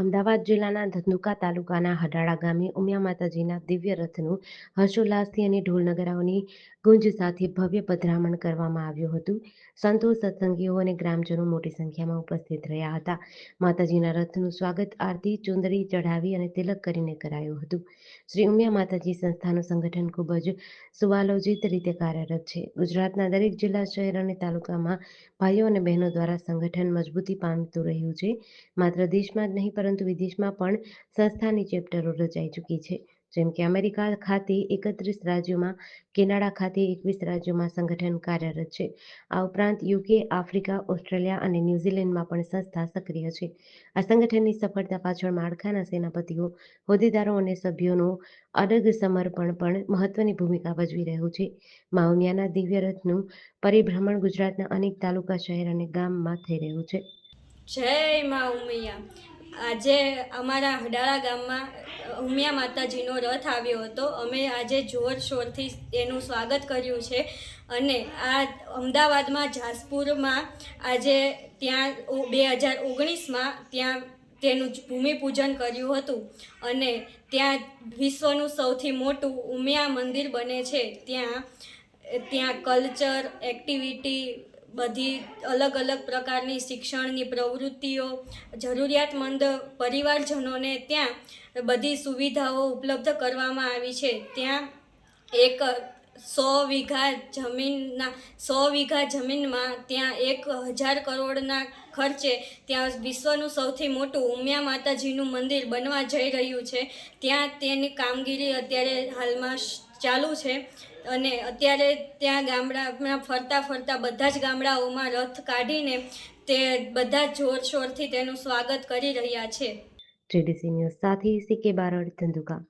અમદાવાદ જિલ્લાના ધંધુકા તાલુકાના હડાળા ગામે ઉમિયા માતાજીના દિવ્ય રથનું હર્ષોલ્લાસથી અને ઢોલ ગુંજ સાથે ભવ્ય પધરામણ કરવામાં આવ્યું હતું. સંતો, સત્સંગીઓ અને ગ્રામજનો મોટી સંખ્યામાં ઉપસ્થિત રહ્યા હતા. માતાજીના રથનું સ્વાગત, આરતી, ચુંદડી ચઢાવી અને તિલક કરીને કરાયું હતું. શ્રી ઉમિયા માતાજી સંસ્થાનું સંગઠન ખૂબ જ સુવાલોજિત રીતે કાર્યરત છે. ગુજરાતના દરેક જિલ્લા, શહેર અને તાલુકામાં ભાઈઓ અને બહેનો દ્વારા સંગઠન મજબૂતી પામતું રહ્યું છે. માત્ર દેશમાં જ નહીં, પરંતુ વિદેશમાં પણ સંસ્થાની ચેપ્ટરો રચાઈ ચૂકી છે. જેમ કે અમેરિકા ખાતે એકત્રીસ રાજ્યોમાં, કેનેડા ખાતે એકવીસ રાજ્યોમાં સંગઠન કાર્યરત છે. આ ઉપરાંત યુકે, આફ્રિકા, ઓસ્ટ્રેલિયા અને ન્યૂઝીલેન્ડમાં પણ સંસ્થા સક્રિય છે. આ સંગઠનની સફળતા પાછળ માળખાના સેનાપતિઓ, હોદ્દેદારો અને સભ્યોનું અડગ સમર્પણ પણ મહત્વની ભૂમિકા ભજવી રહ્યું છે. માઉમિયાના દિવ્ય રથનું પરિભ્રમણ ગુજરાતના અનેક તાલુકા, શહેર અને ગામમાં થઈ રહ્યું છે. જય મા આજે અમારા હડાળા ગામમાં ઉમિયા માતાજીનો રથ આવ્યો હતો. અમે આજે જોરશોરથી એનું સ્વાગત કર્યું છે અને આ અમદાવાદમાં જાસપુરમાં આજે ત્યાં બે હજાર ઓગણીસમાં ત્યાં તેનું ભૂમિપૂજન કર્યું હતું અને ત્યાં વિશ્વનું સૌથી મોટું ઉમિયા મંદિર બને છે. ત્યાં ત્યાં કલ્ચર, એક્ટિવિટી બધી અલગ અલગ પ્રકારની શિક્ષણની પ્રવૃત્તિઓ, જરૂરિયાતમંદ પરિવારજનોને ત્યાં બધી સુવિધાઓ ઉપલબ્ધ કરવામાં આવી છે. ત્યાં એક સો વીઘા જમીનના, સો વીઘા જમીનમાં ત્યાં એક હજાર કરોડના ખર્ચે ત્યાં વિશ્વનું સૌથી મોટું ઉમિયા માતાજીનું મંદિર બનવા જઈ રહ્યું છે. ત્યાં તેની કામગીરી અત્યારે હાલમાં ચાલુ છે. અને અત્યારે ત્યાં ગામડામાં ફરતા ફરતા બધા જ ગામડાઓમાં રથ કાઢીને તે બધા જ જોરશોરથી તેનું સ્વાગત કરી રહ્યા છે. જેડીસી ન્યૂઝ સાથે સીકે બારડ ધંધુકા.